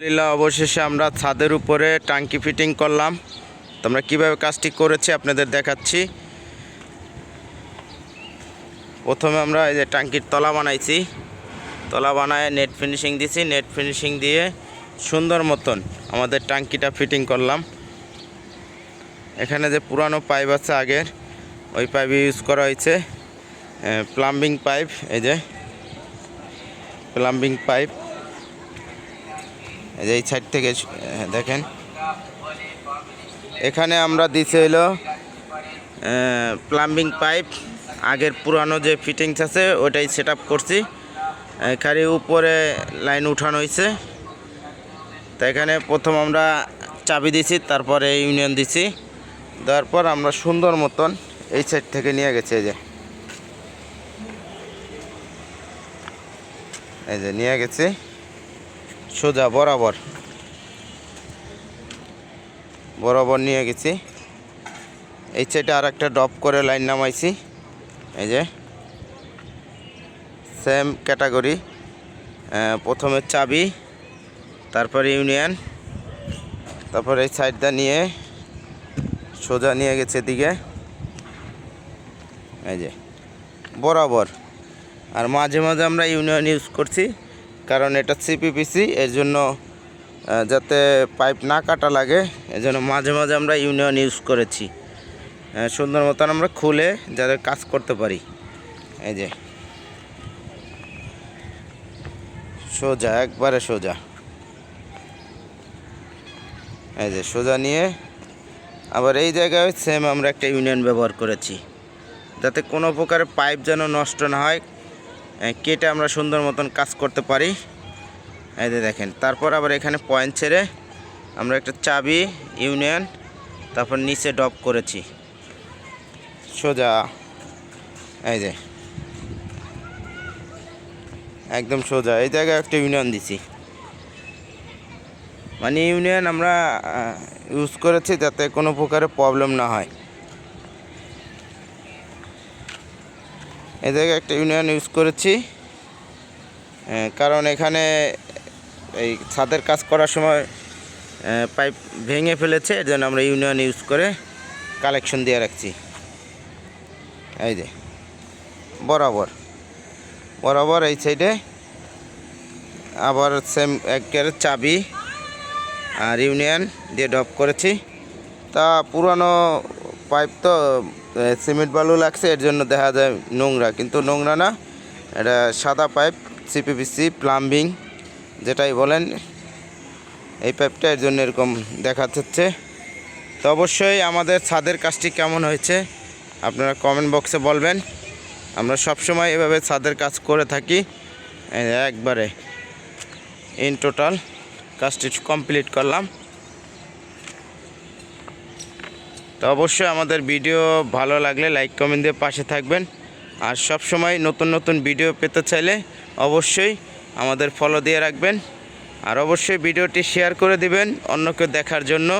আলহামদুলিল্লাহ, অবশেষে আমরা ছাদের উপরে টাঙ্কি ফিটিং করলাম। তো আমরা কীভাবে কাজটি করেছি আপনাদের দেখাচ্ছি। প্রথমে আমরা এই যে টাঙ্কির তলা বানাইছি। তলা বানায় নেট ফিনিশিং দিছি। নেট ফিনিশিং দিয়ে সুন্দর মতন আমাদের টাঙ্কিটা ফিটিং করলাম। এখানে যে পুরানো পাইপ আছে আগের, ওই পাইপ ইউজ করা হয়েছে প্লাম্বিং পাইপ, এই যে, প্লাম্বিং পাইপ। এই সাইড থেকে হ্যাঁ, দেখেন। এখানে আমরা দিছি হলো প্লাম্বিং পাইপ আগের পুরানো যে ফিটিংস আছে ওটাই সেট করছি। এখানে উপরে লাইন উঠানো হয়েছে তো এখানে প্রথম আমরা চাবি দিছি তারপরে ইউনিয়ন দিছি। দেওয়ার পর আমরা সুন্দর মতন এই সাইড থেকে নিয়ে গেছে এই যে। এই যে নিয়ে গেছি। সোজা, বরাবর। বরাবর নিয়ে গেছি। এই সাইডে আর একটা ড্রপ করে লাইন নামাইছি। এই যে, সেম ক্যাটাগরি প্রথমে চাবি, তারপরে ইউনিয়ন, তারপরে এই সাইডটা নিয়ে সোজা নিয়ে গেছে দিকে এই যে, বরাবর। আর মাঝে মাঝে আমরা ইউনিয়ন ইউজ করছি। কারণ এটা সিপিপিসি এর জন্য যাতে পাইপ না কাটা লাগে এর জন্য মাঝে মাঝে আমরা ইউনিয়ন ইউজ করেছি। সুন্দর মতন আমরা খুলে যাতে কাজ করতে পারি। এই যে। সোজা, একবারে সোজা। এই যে, সোজা নিয়ে, আবার এই জায়গায় সেম আমরা একটা ইউনিয়ন ব্যবহার করেছি। যাতে কোনো প্রকারের পাইপ যেন নষ্ট না হয় কেটে আমরা সুন্দর মতন কাজ করতে পারি। এই দেখেন, তারপর আবার এখানে পয়েন্ট ছেড়ে আমরা একটা চাবি ইউনিয়ন তারপর নিচে ড্রপ করেছি। সোজা, এই যে, একদম সোজা, এই জায়গায় একটা ইউনিয়ন দিছি। মানে ইউনিয়ন আমরা ইউজ করেছি যাতে কোনো প্রকারের প্রবলেম না হয়। জায়গায় একটা ইউনিয়ন ইউজ করেছি। কারণ এখানে এই ছাদের কাজ করার সময় পাইপ ভেঙে ফেলেছে, এর জন্য আমরা ইউনিয়ন ইউজ করে কালেকশন দিয়ে রাখছি। এই যে, বরাবর। বরাবর এই সাইডে আবার সেম একের চাবি আর ইউনিয়ন দিয়ে ড্রপ করেছি। তা পুরানো পাইপ তো সিমেন্ট বালু লাগছে, এর জন্য দেখা যায় নোংরা। কিন্তু নোংরা না, এটা সাদা পাইপ সিপিপিসি প্লাম্বিং যেটাই বলেন, এই পাইপটা এর জন্য এরকম দেখা যাচ্ছে তো অবশ্যই আমাদের ছাদের কাজটি কেমন হয়েছে, আপনারা কমেন্ট বক্সে বলবেন। আমরা সবসময় এভাবে ছাদের কাজ করে থাকি একবারে ইন টোটাল কাজটি কমপ্লিট করলাম। তো অবশ্যই আমাদের ভিডিও ভালো লাগলে লাইক, কমেন্ট দিয়ে পাশে থাকবেন। আর সব সময় নতুন নতুন ভিডিও পেতে চাইলে অবশ্যই আমাদের ফলো দিয়ে রাখবেন। আর অবশ্যই ভিডিওটি শেয়ার করে দিবেন অন্যকে দেখার জন্য।